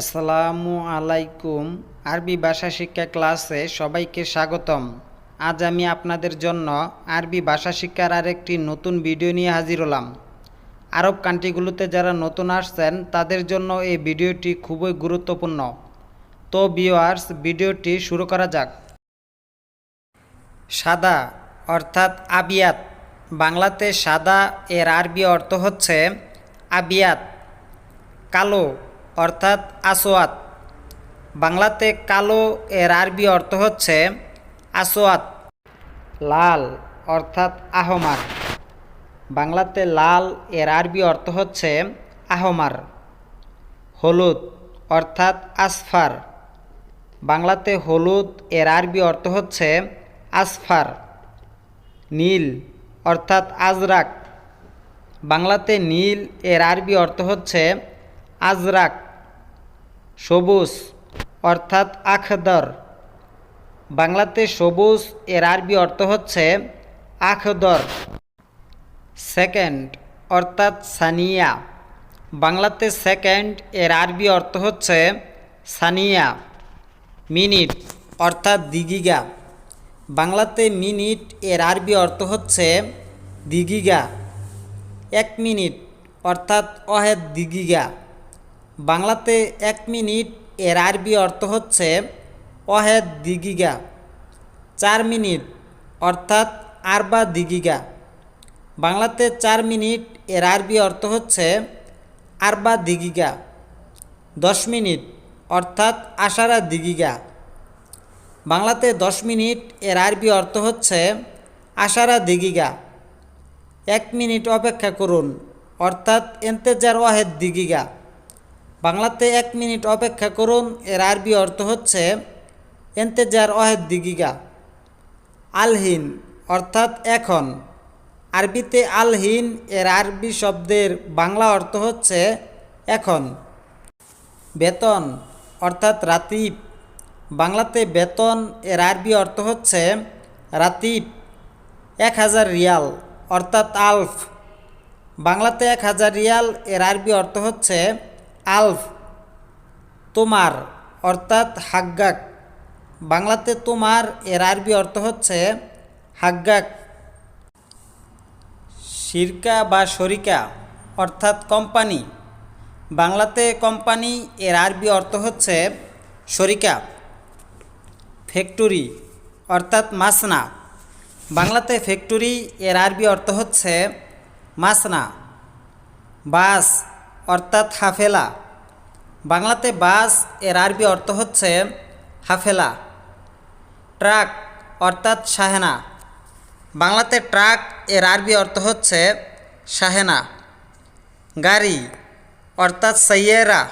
আসসালামু আলাইকুম। আরবি ভাষা শিক্ষা ক্লাসে সবাইকে স্বাগতম। আজ আমি আপনাদের জন্য আরবি ভাষা শিক্ষার আরেকটি নতুন ভিডিও নিয়ে হাজির হলাম। আরব কান্ট্রিগুলোতে যারা নতুন আসছেন, তাদের জন্য এই ভিডিওটি খুবই গুরুত্বপূর্ণ। তো ভিওয়ার্স ভিডিওটি শুরু করা যাক। সাদা, অর্থাৎ আবিয়াত। বাংলাতে সাদা, এর আরবি অর্থ হচ্ছে আবিয়াত। কালো অর্থাৎ আসোয়াত বাংলাতে কালো এর আরবি অর্থ হচ্ছে আসোয়াত লাল অর্থাৎ আহমার। বাংলাতে লাল এর আরবি অর্থ হচ্ছে আহমার। হলুদ অর্থাৎ আসফার। বাংলাতে হলুদ এর আরবি অর্থ হচ্ছে আসফার। নীল অর্থাৎ আজরাক। বাংলাতে নীল এর আরবি অর্থ হচ্ছে আজরাক, সবুজ, অর্থাৎ আখদর। বাংলাতে সবুজ, এর আরবি অর্থ হচ্ছে আখদর। সেকেন্ড, অর্থাৎ সানিয়া। বাংলাতে সেকেন্ড, এর আরবি অর্থ হচ্ছে সানিয়া। মিনিট, অর্থাৎ দিগিগা বাংলাতে মিনিট, এর আরবি অর্থ হচ্ছে দিগিগা এক মিনিট, অর্থাৎ অহেদ দিগিগা বাংলাতে এক মিনিট এর আরবি অর্থ হচ্ছে অহেদ দিগিগা। চার মিনিট অর্থাৎ আরবা দিগিগা। বাংলাতে চার মিনিট এর আরবি অর্থ হচ্ছে আরবা দিগিগা। দশ মিনিট অর্থাৎ আষাঢ়া দিগিগা। বাংলাতে দশ মিনিট এর আরবি অর্থ হচ্ছে আষাঢ়া দিগিগা। এক মিনিট অপেক্ষা করুন অর্থাৎ এন্তেজার ওয়াহেদ দিগিগা। বাংলাতে এক মিনিট অপেক্ষা করুন, এর আরবি অর্থ হচ্ছে এন্তেজার ওয়াহেদ দিগিগা আলহিন, অর্থাৎ এখন। আরবিতে আলহিন, এর আরবি শব্দের বাংলা অর্থ হচ্ছে এখন। বেতন, অর্থাৎ রাতিব। বাংলাতে বেতন, এর আরবি অর্থ হচ্ছে রাতিব, এক হাজার রিয়াল, অর্থাৎ আলফ। বাংলাতে এক হাজার রিয়াল, এর আরবি অর্থ হচ্ছে আলফ তোমার, অর্থাৎ হাগ্গাক। বাংলাতে তোমার, এর আরবি অর্থ হচ্ছে হাগ্গাক। শিরকা বা শরিকা, অর্থাৎ কোম্পানি। বাংলাতে কোম্পানি, এর আরবি অর্থ হচ্ছে শরিকা। ফ্যাক্টরি, অর্থাৎ মাসনা বাংলাতে ফ্যাক্টরি, এর আরবি অর্থ হচ্ছে মাসনা বাস অর্থাৎ হাফেলা। বাংলাতে বাসের আরবি অর্থ হচ্ছে হাফেলা। ট্রাক অর্থাৎ শাহেনা। বাংলাতে ট্রাক এর আরবি অর্থ হচ্ছে শাহেনা। গাড়ি অর্থাৎ সৈয়েরা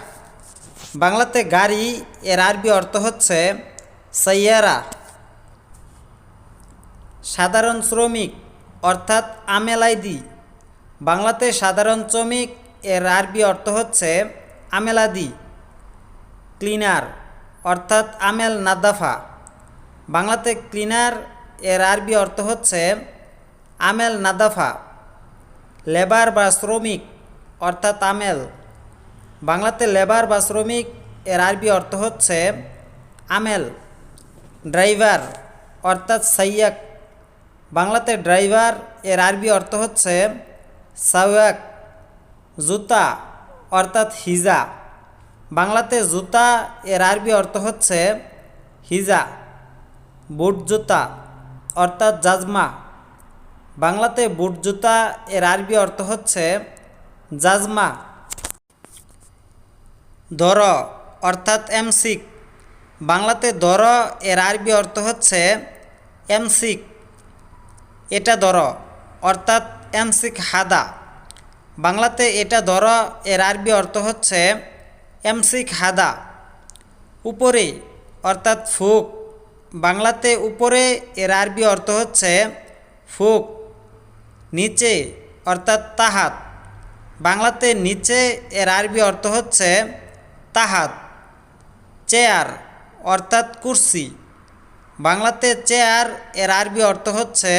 বাংলাতে গাড়ি এর আরবি অর্থ হচ্ছে সৈয়েরা সাধারণ শ্রমিক অর্থাৎ আমেলাইদি। বাংলাতে সাধারণ শ্রমিক এর আরবি অর্থ হচ্ছে আমেলাদি ক্লিনার অর্থাৎ আমেল নাদাফা। বাংলাতে ক্লিনার এর আরবি অর্থ হচ্ছে আমেল নাদাফা লেবার বা শ্রমিক, অর্থাৎ আমেল। বাংলাতে লেবার বা শ্রমিক এর আরবি অর্থ হচ্ছে আমেল ড্রাইভার অর্থাৎ সাইয়াক। বাংলাতে ড্রাইভার এর আরবি অর্থ হচ্ছে সাওয়াক। জুতা, অর্থাৎ হিজা। বাংলাতে জুতা, এর আরবি অর্থ হচ্ছে হিজা, বুট জুতা, অর্থাৎ জাজমা। বাংলাতে বুট জুতা, এর আরবি অর্থ হচ্ছে জাজমা। ধর অর্থাৎ এমসিক। বাংলাতে ধর এর আরবি অর্থ হচ্ছে এমসিক। এটা ধর অর্থাৎ এমসিক হাদা। বাংলাতে এটা ধর এর আরবি অর্থ হচ্ছে এমসিক হাদা, উপরে অর্থাৎ ফুক। বাংলাতে উপরে এর আরবি অর্থ হচ্ছে ফুক, নিচে অর্থাৎ তাহাত। বাংলাতে নিচে এর আরবি অর্থ হচ্ছে তাহাত, চেয়ার অর্থাৎ কুর্সি। বাংলাতে চেয়ারের আরবি অর্থ হচ্ছে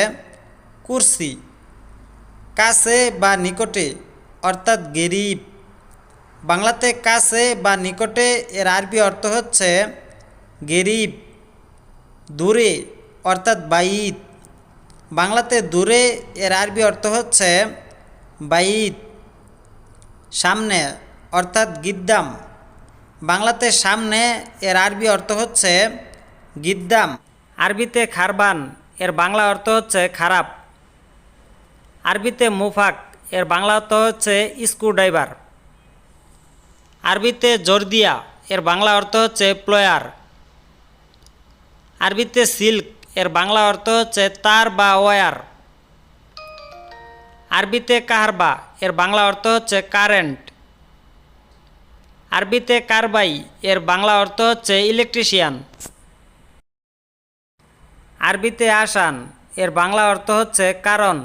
কুর্সি, কাছে বা নিকটে। অর্থাৎ গেরিব। বাংলাতে কাছে বা নিকটে এর আরবি অর্থ হচ্ছে গেরিব, দূরে অর্থাৎ বাইত। বাংলাতে দূরে এর আরবি অর্থ হচ্ছে বাইত, সামনে অর্থাৎ গিদ্দাম। বাংলাতে সামনে এর আরবি অর্থ হচ্ছে গিদ্দাম। আরবিতে খারবান, এর বাংলা অর্থ হচ্ছে খারাপ। আরবিতে মুফাক এর বাংলা অর্থ হচ্ছে স্ক্রুড্রাইভার। আরবিতে জর্দিয়া, এর বাংলা অর্থ হচ্ছে প্লয়ার। আরবিতে সিল্ক, এর বাংলা অর্থ হচ্ছে তার বা ওয়ার আরবিতে কাহারবা এর বাংলা অর্থ হচ্ছে কারেন্ট। আরবিতে কারবাই, এর বাংলা অর্থ হচ্ছে ইলেকট্রিশিয়ান। আরবিতে আসান, এর বাংলা অর্থ হচ্ছে কারণ।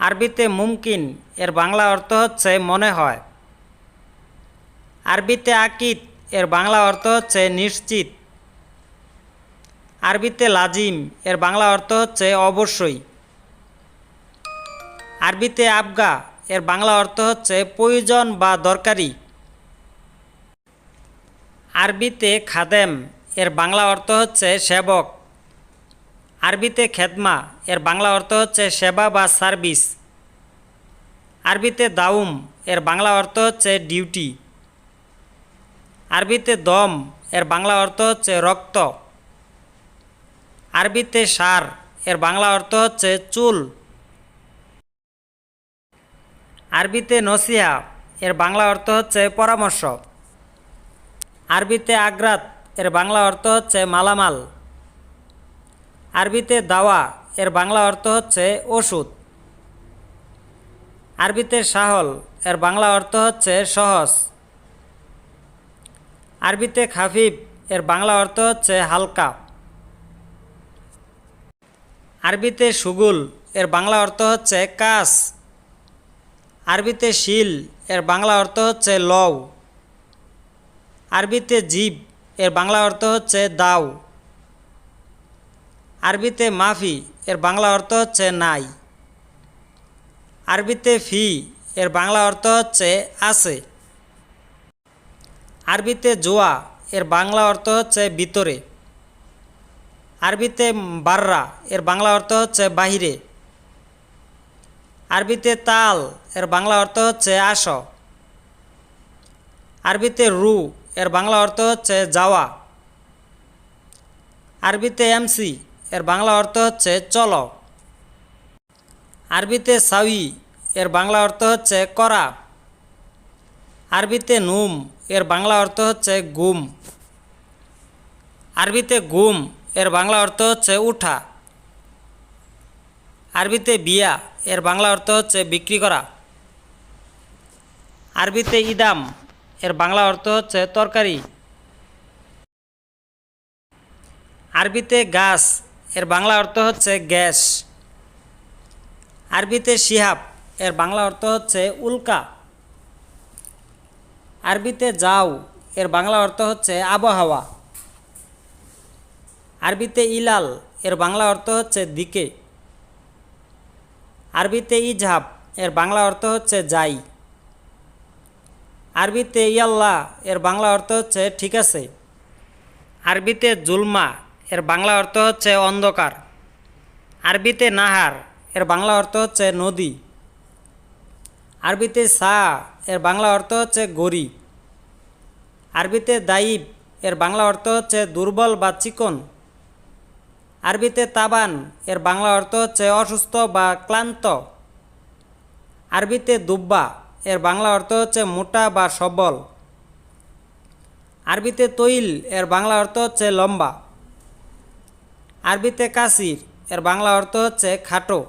আরবিতে মুমকিন, এর বাংলা অর্থ হচ্ছে মনে হয়। আরবিতে আকিত এর বাংলা অর্থ হচ্ছে নিশ্চিত। আরবিতে লাজিম, এর বাংলা অর্থ হচ্ছে অবশ্যই। আরবিতে আবগা, এর বাংলা অর্থ হচ্ছে প্রয়োজন বা দরকারি। আরবিতে খাদেম, এর বাংলা অর্থ হচ্ছে সেবক। আরবিতে খেদমা, এর বাংলা অর্থ হচ্ছে সেবা বা সার্ভিস। আরবিতে দাউম, এর বাংলা অর্থ হচ্ছে ডিউটি। আরবিতে দম, এর বাংলা অর্থ হচ্ছে রক্ত। আরবিতে সার, এর বাংলা অর্থ হচ্ছে চুল। আরবিতে নসিয়া এর বাংলা অর্থ হচ্ছে পরামর্শ। আরবিতে আগ্রাত, এর বাংলা অর্থ হচ্ছে মালামাল। আরবিতে দাওয়া, এর বাংলা অর্থ হচ্ছে ওষুধ। আরবিতে সাহল, এর বাংলা অর্থ হচ্ছে সহজ। আরবিতে খাফিফ, এর বাংলা অর্থ হচ্ছে হালকা। আরবিতে সুগুল, এর বাংলা অর্থ হচ্ছে কাস। আরবিতে শিল, এর বাংলা অর্থ হচ্ছে লও। আরবিতে জীব, এর বাংলা অর্থ হচ্ছে দাও। আরবিতে মাফি, এর বাংলা অর্থ হচ্ছে নাই। আরবিতে ফি, এর বাংলা অর্থ হচ্ছে আছে। আরবিতে জোয়া, এর বাংলা অর্থ হচ্ছে ভিতরে। আরবিতে বাররা, এর বাংলা অর্থ হচ্ছে বাহিরে। আরবিতে তাল, এর বাংলা অর্থ হচ্ছে আস। আরবিতে রু, এর বাংলা অর্থ হচ্ছে যাওয়া। আরবিতে এমসি এর বাংলা অর্থ হচ্ছে চলো। আরবিতে সাউই, এর বাংলা অর্থ হচ্ছে করা। আরবিতে নুম, এর বাংলা অর্থ হচ্ছে গুম। আরবিতে গুম, এর বাংলা অর্থ হচ্ছে উঠা। আরবিতে বিয়া, এর বাংলা অর্থ হচ্ছে বিক্রি করা। আরবিতে ইদাম, এর বাংলা অর্থ হচ্ছে তরকারি। আরবিতে গাছ এর বাংলা অর্থ হচ্ছে গ্যাস। আরবিতে শিহাব, এর বাংলা অর্থ হচ্ছে উল্কা। আরবিতে যাও, এর বাংলা অর্থ হচ্ছে আবহাওয়া। আরবিতে ইলাল, এর বাংলা অর্থ হচ্ছে দিকে। আরবিতে ইজহাব, এর বাংলা অর্থ হচ্ছে যাই। আরবিতে ইয়াল্লা এর বাংলা অর্থ হচ্ছে ঠিক আছে। আরবিতে জুলমা এর বাংলা অর্থ হচ্ছে অন্ধকার। আরবিতে নাহার, এর বাংলা অর্থ হচ্ছে নদী। আরবিতে সা, এর বাংলা অর্থ হচ্ছে গরি আরবিতে দাইব, এর বাংলা অর্থ হচ্ছে দুর্বল বা চিকন। আরবিতে তাবান, এর বাংলা অর্থ হচ্ছে অসুস্থ বা ক্লান্ত। আরবিতে দুব্বা, এর বাংলা অর্থ হচ্ছে মোটা বা সবল। আরবিতে তৈল, এর বাংলা অর্থ হচ্ছে লম্বা। আরবিতে কাসির, এর বাংলা অর্থ হচ্ছে খাটো।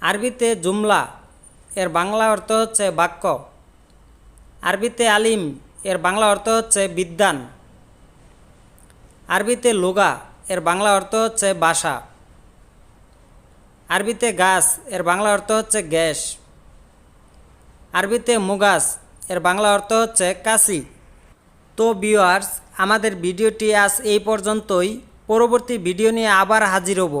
আরবিতে জুমলা, এর বাংলা অর্থ হচ্ছে বাক্য। আরবিতে আলিম, এর বাংলা অর্থ হচ্ছে বিদ্যান আরবিতে লোগা, এর বাংলা অর্থ হচ্ছে বাসা। আরবিতে গাছ, এর বাংলা অর্থ হচ্ছে গ্যাস। আরবিতে মুগাস, এর বাংলা অর্থ হচ্ছে কাশি। তো ভিউয়ার্স আমাদের ভিডিওটি আজ এই পর্যন্তই। পরবর্তী ভিডিও নিয়ে আবার হাজির হব।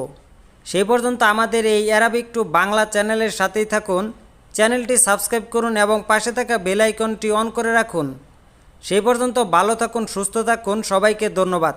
সেই পর্যন্ত আমাদের এই অ্যারাবিক টু বাংলা চ্যানেলের সাথেই থাকুন। চ্যানেলটি সাবস্ক্রাইব করুন এবং পাশে থাকা বেলাইকনটি অন করে রাখুন। সেই পর্যন্ত ভালো থাকুন, সুস্থ থাকুন। সবাইকে ধন্যবাদ।